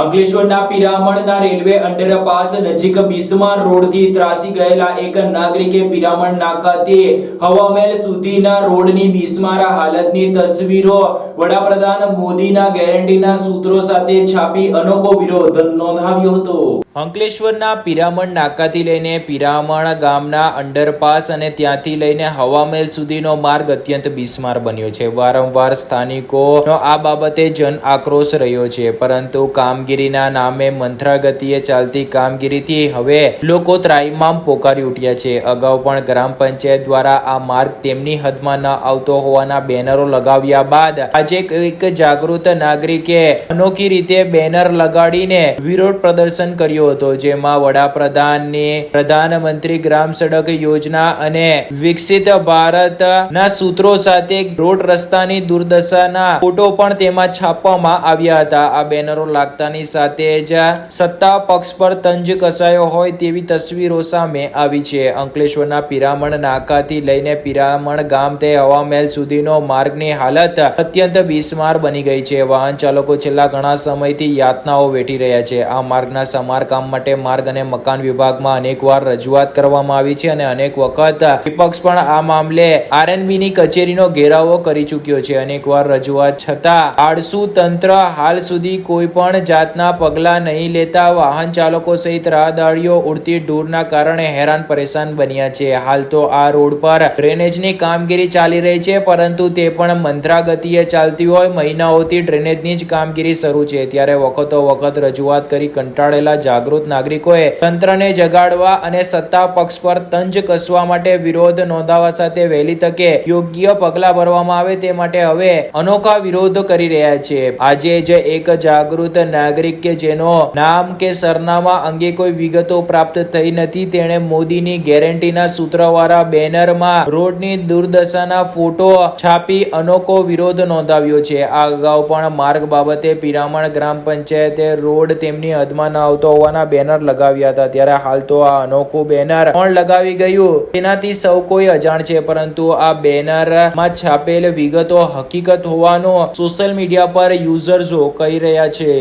અંકલેશ્વરના પિરામણના railway underpass નજીક બિસ્માર રોડથી ત્રાસી ગયેલા એક નાગરિકે પિરામણ નાકાથી હવામેલ સુધીના રોડની બિસ્મારા હાલતની તસવીરો વડાપ્રધાન મોદીના ગેરંટીના સૂત્રો સાથે છાપી અનોખો વિરોધ નોંધાવ્યો હતો. અંકલેશ્વરના પિરામણ નાકાથી લઈને પિરામણ ગામના અંડરપાસ અને ત્યાંથી લઈને હવામેલ સુધીનો માર્ગ અત્યંત બિસ્માર બન્યો છે. વારંવાર સ્થાનિકોનો આ બાબતે જન આક્રોશ રહ્યો છે, પરંતુ કામગીરીના નામે મંથરાગતિએ ચાલતી કામગીરીથી હવે લોકો ત્રાઈમામ પોકારી ઉઠ્યા છે. અગાઉ પણ ગ્રામ પંચાયત દ્વારા આ માર્ગ તેમની હદમાં ન આવતો હોવાના બેનરો લગાવ્યા બાદ આજે એક જાગૃત નાગરિકે અનોખી રીતે બેનર લગાડીને વિરોધ પ્રદર્શન કર્યો હતો, જેમાં વડાપ્રધાનની પ્રધાનમંત્રી ગ્રામ સડક યોજના અને વિકસિત ભારત ના સૂત્રો સાથે રોડ રસ્તાની દુર્દશાના ફોટો પણ તેમાં છાપવામાં આવ્યા હતા. આ બેનરો લાગતાની સાથે જ સત્તા પક્ષ પર તંજ કસાયો હોય તેવી તસવીરો સામે આવી છે. અંકલેશ્વરના પિરામણ નાકાથી લઈને પિરામણ ગામ તે હવામહેલ સુધીનો માર્ગની હાલત અત્યંત બિસ્માર બની ગઈ છે. વાહન ચાલકો છેલ્લા ઘણા સમયથી યાતનાઓ વેઠી રહ્યા છે. આ માર્ગના સમારકામ માટે માર્ગ અને મકાન વિભાગમાં અનેકવાર રજૂઆત કરવામાં આવી છે અને અનેક વખત વિપક્ષ પણ આ મામલે આરએનબીની કચેરીનો ઘેરાવો કરી ચૂક્યો છે. અનેકવાર રજૂઆત છતાં આળસુ તંત્ર હાલ સુધી કોઈ પણ જાતના પગલા નહીં લેતા વાહન ચાલકો સહિત રાહદારીઓ ઉડતી ધૂળના કારણે હેરાન પરેશાન બન્યા છે. હાલ તો આ રોડ પર ડ્રેનેજની કામગીરી ચાલી રહી છે, પરંતુ તે પણ મંત્રા ગતિએ ચાલતી હોય. મહિનાઓથી ડ્રેનેજની જ કામગીરી શરૂ છે. ત્યારે વખતો વખત રજૂઆત કરી કંટાળેલા જાગૃત નાગરિકોએ તંત્રને જગાડવા અને સત્તા પક્ષ પર તંજ કસવા માટે વિરોધ નોંધાવા સાથે વહેલી તકે યોગ્ય પગલા ભરવામાં આવે તે માટે હવે અનોખા વિરોધ કરી રહ્યા છે. આજે જ એક જાગૃત નાગરિક કે જેનો નામ કે સરનામા અંગે કોઈ વિગતો પ્રાપ્ત થઈ નથી, તેણે મોદીની ગેરંટીના સૂત્રવાળા બેનરમાં રોડની દુર્દશાના ફોટો છાપી અનોખો વિરોધ નોંધાવ્યો છે. આ અગાઉ પણ માર્ગ બાબતે પિરામણ ગ્રામ પંચાયતે રોડ તેમની હદમાં ન આવતો હોવાના બેનર લગાવ્યા હતા. ત્યારે હાલ તો આ અનોખું બેનર પણ લગાવી ગયું. તેનાથી સૌ કોઈ અજાણ છે, પરંતુ આ બેનરમાં છાપેલ વિગતો હકીકત હોવાનું સોશિયલ મીડિયા પર યુઝર્સો કહી રહ્યા છે.